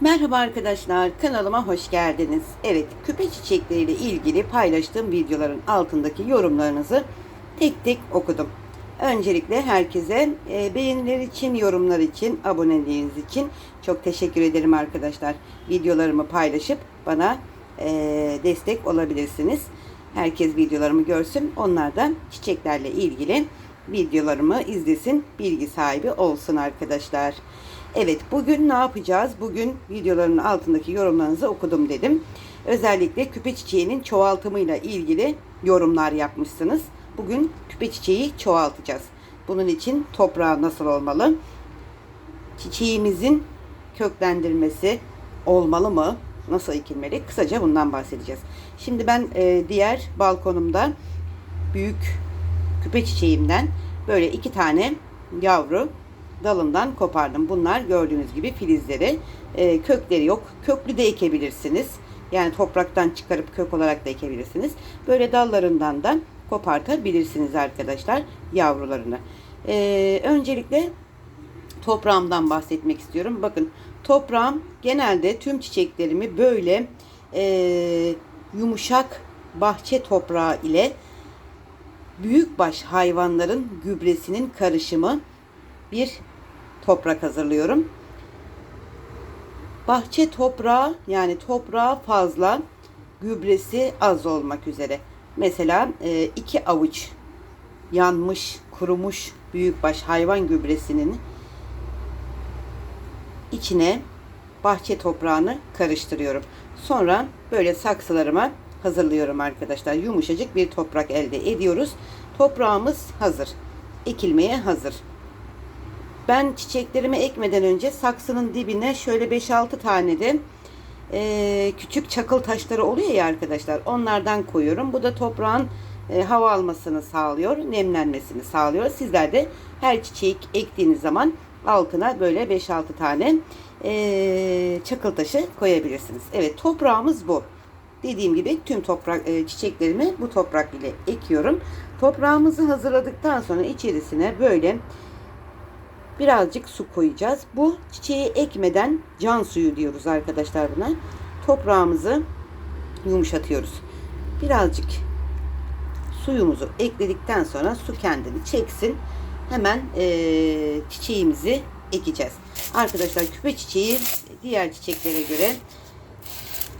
Merhaba arkadaşlar, kanalıma hoş geldiniz. Evet, küpe çiçekleriyle ilgili paylaştığım videoların altındaki yorumlarınızı tek tek okudum. Öncelikle herkese e, beğeniler için, yorumlar için, aboneliğiniz için çok teşekkür ederim arkadaşlar. Videolarımı paylaşıp bana e, destek olabilirsiniz. Herkes videolarımı görsün, onlar da çiçeklerle ilgili videolarımı izlesin, bilgi sahibi olsun arkadaşlar. Evet bugün ne yapacağız? Bugün videoların altındaki yorumlarınızı okudum dedim. Özellikle küpe çiçeğinin çoğaltımıyla ilgili yorumlar yapmışsınız. Bugün küpe çiçeği çoğaltacağız. Bunun için toprağı nasıl olmalı? Çiçeğimizin köklendirmesi olmalı mı? Nasıl ekilmeli? Kısaca bundan bahsedeceğiz. Şimdi ben e, diğer balkonumda büyük küpe çiçeğimden böyle iki tane yavru dalından kopardım. Bunlar gördüğünüz gibi filizleri. E, kökleri yok. Köklü de ekebilirsiniz. Yani topraktan çıkarıp kök olarak da ekebilirsiniz. Böyle dallarından da kopartabilirsiniz arkadaşlar yavrularını. E, öncelikle toprağımdan bahsetmek istiyorum. Bakın toprağım genelde tüm çiçeklerimi böyle e, yumuşak bahçe toprağı ile büyükbaş hayvanların gübresinin karışımı bir toprak hazırlıyorum. Bahçe toprağı yani toprağı fazla, gübresi az olmak üzere. Mesela e, iki avuç yanmış, kurumuş büyükbaş hayvan gübresinin içine bahçe toprağını karıştırıyorum. Sonra böyle saksılarıma hazırlıyorum arkadaşlar. Yumuşacık bir toprak elde ediyoruz. Toprağımız hazır. Ekilmeye hazır. Ben çiçeklerimi ekmeden önce saksının dibine şöyle 5-6 tane de e, küçük çakıl taşları oluyor ya arkadaşlar. Onlardan koyuyorum. Bu da toprağın e, hava almasını sağlıyor. Nemlenmesini sağlıyor. Sizler de her çiçek ektiğiniz zaman altına böyle 5-6 tane e, çakıl taşı koyabilirsiniz. Evet toprağımız bu. Dediğim gibi tüm toprak e, çiçeklerimi bu toprak ile ekiyorum. Toprağımızı hazırladıktan sonra içerisine böyle birazcık su koyacağız. Bu çiçeği ekmeden can suyu diyoruz arkadaşlar buna. Toprağımızı yumuşatıyoruz. Birazcık suyumuzu ekledikten sonra su kendini çeksin. Hemen e, çiçeğimizi ekeceğiz. Arkadaşlar küpe çiçeği diğer çiçeklere göre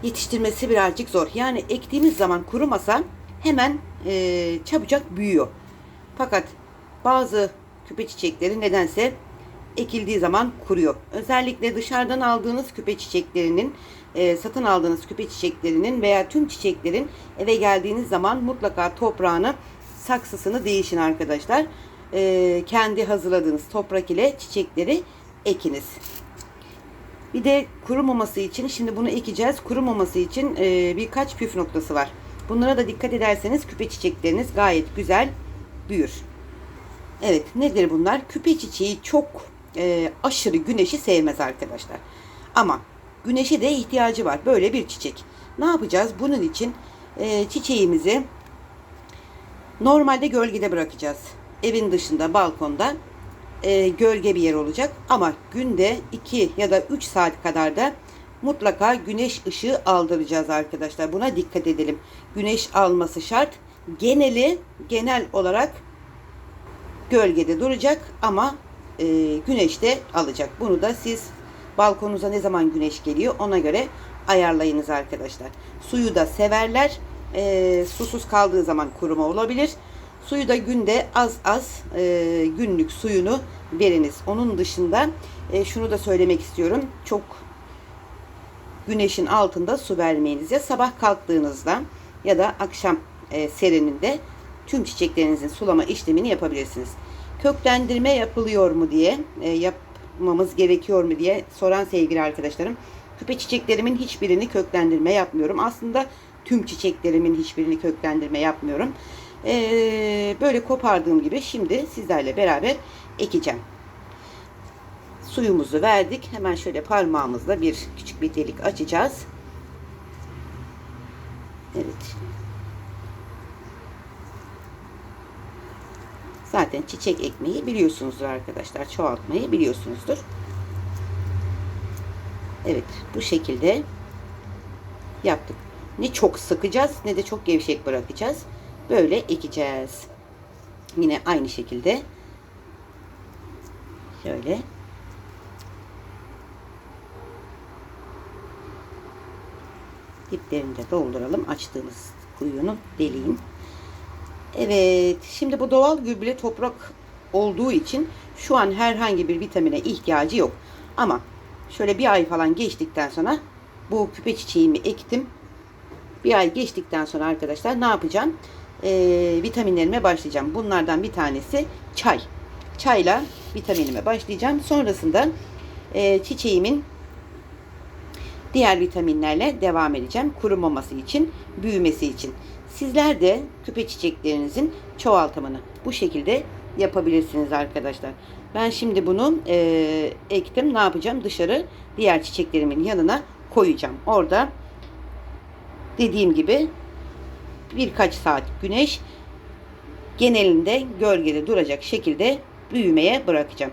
yetiştirmesi birazcık zor. Yani ektiğimiz zaman kurumasa hemen e, çabucak büyüyor. Fakat bazı küpe çiçekleri nedense ekildiği zaman kuruyor. Özellikle dışarıdan aldığınız küpe çiçeklerinin, e, satın aldığınız küpe çiçeklerinin veya tüm çiçeklerin eve geldiğiniz zaman mutlaka toprağını, saksısını değişin arkadaşlar. E, kendi hazırladığınız toprak ile çiçekleri ekiniz. Bir de kurumaması için, şimdi bunu ekeceğiz. Kurumaması için e, birkaç püf noktası var. Bunlara da dikkat ederseniz küpe çiçekleriniz gayet güzel büyür. Evet nedir bunlar? Küpe çiçeği çok e, aşırı güneşi sevmez arkadaşlar. Ama güneşe de ihtiyacı var. Böyle bir çiçek. Ne yapacağız? Bunun için e, çiçeğimizi normalde gölgede bırakacağız. Evin dışında, balkonda e, gölge bir yer olacak. Ama günde 2 ya da 3 saat kadar da mutlaka güneş ışığı aldıracağız arkadaşlar. Buna dikkat edelim. Güneş alması şart. Geneli genel olarak gölgede duracak ama e, güneş de alacak. Bunu da siz balkonunuza ne zaman güneş geliyor ona göre ayarlayınız arkadaşlar. Suyu da severler. E, susuz kaldığı zaman kuruma olabilir. Suyu da günde az az e, günlük suyunu veriniz. Onun dışında e, şunu da söylemek istiyorum. Çok güneşin altında su vermeyiniz. Ya sabah kalktığınızda ya da akşam e, serininde tüm çiçeklerinizin sulama işlemini yapabilirsiniz. Köklendirme yapılıyor mu diye, e, yapmamız gerekiyor mu diye soran sevgili arkadaşlarım. Küpe çiçeklerimin hiçbirini köklendirme yapmıyorum. Aslında tüm çiçeklerimin hiçbirini köklendirme yapmıyorum. E, böyle kopardığım gibi şimdi sizlerle beraber ekeceğim. Suyumuzu verdik. Hemen şöyle parmağımızla bir küçük bir delik açacağız. Evet. Zaten çiçek ekmeği biliyorsunuzdur arkadaşlar. Çoğaltmayı biliyorsunuzdur. Evet bu şekilde yaptık. Ne çok sıkacağız ne de çok gevşek bırakacağız. Böyle ekeceğiz. Yine aynı şekilde şöyle diplerini de dolduralım. Açtığımız kuyunun deliğin. Evet. Şimdi bu doğal gübre toprak olduğu için şu an herhangi bir vitamine ihtiyacı yok. Ama şöyle bir ay falan geçtikten sonra bu küpe çiçeğimi ektim. Bir ay geçtikten sonra arkadaşlar ne yapacağım? Ee, vitaminlerime başlayacağım. Bunlardan bir tanesi çay. Çayla vitaminime başlayacağım. Sonrasında e, çiçeğimin diğer vitaminlerle devam edeceğim. Kurumaması için, büyümesi için. Sizler de küpe çiçeklerinizin çoğaltımını bu şekilde yapabilirsiniz arkadaşlar. Ben şimdi bunu e, ektim. Ne yapacağım? Dışarı diğer çiçeklerimin yanına koyacağım. Orada dediğim gibi birkaç saat güneş genelinde gölgede duracak şekilde büyümeye bırakacağım.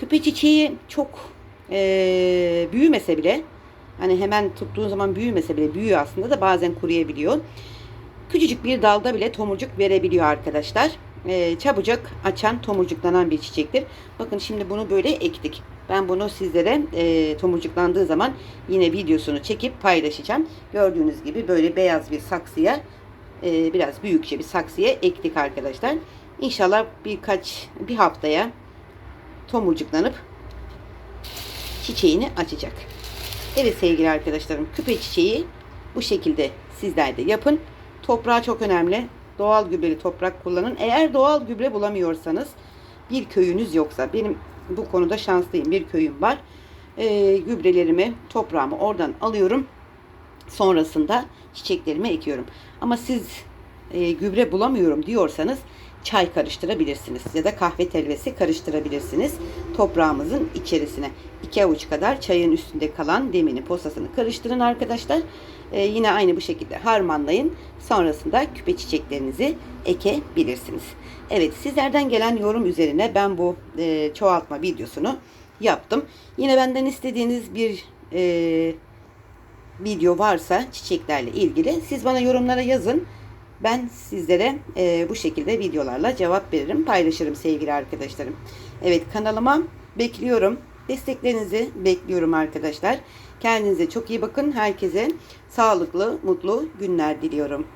Küpe çiçeği çok e, büyümese bile hani hemen tuttuğun zaman büyümese bile büyüyor aslında da bazen kuruyabiliyor. Küçücük bir dalda bile tomurcuk verebiliyor arkadaşlar. E, çabucak açan tomurcuklanan bir çiçektir. Bakın şimdi bunu böyle ektik. Ben bunu sizlere e, tomurcuklandığı zaman yine videosunu çekip paylaşacağım. Gördüğünüz gibi böyle beyaz bir saksıya e, biraz büyükçe bir saksıya ektik arkadaşlar. İnşallah birkaç bir haftaya tomurcuklanıp çiçeğini açacak. Evet sevgili arkadaşlarım küpe çiçeği bu şekilde sizler de yapın. Toprağı çok önemli. Doğal gübreli toprak kullanın. Eğer doğal gübre bulamıyorsanız bir köyünüz yoksa benim bu konuda şanslıyım. Bir köyüm var. E, gübrelerimi, toprağımı oradan alıyorum. Sonrasında çiçeklerimi ekiyorum. Ama siz e, gübre bulamıyorum diyorsanız çay karıştırabilirsiniz ya da kahve telvesi karıştırabilirsiniz toprağımızın içerisine. 2 avuç kadar çayın üstünde kalan demini posasını karıştırın arkadaşlar. Ee, yine aynı bu şekilde harmanlayın. Sonrasında küpe çiçeklerinizi ekebilirsiniz. Evet sizlerden gelen yorum üzerine ben bu e, çoğaltma videosunu yaptım. Yine benden istediğiniz bir e, video varsa çiçeklerle ilgili siz bana yorumlara yazın. Ben sizlere e, bu şekilde videolarla cevap veririm, paylaşırım sevgili arkadaşlarım. Evet kanalıma bekliyorum. Desteklerinizi bekliyorum arkadaşlar. Kendinize çok iyi bakın. Herkese sağlıklı, mutlu günler diliyorum.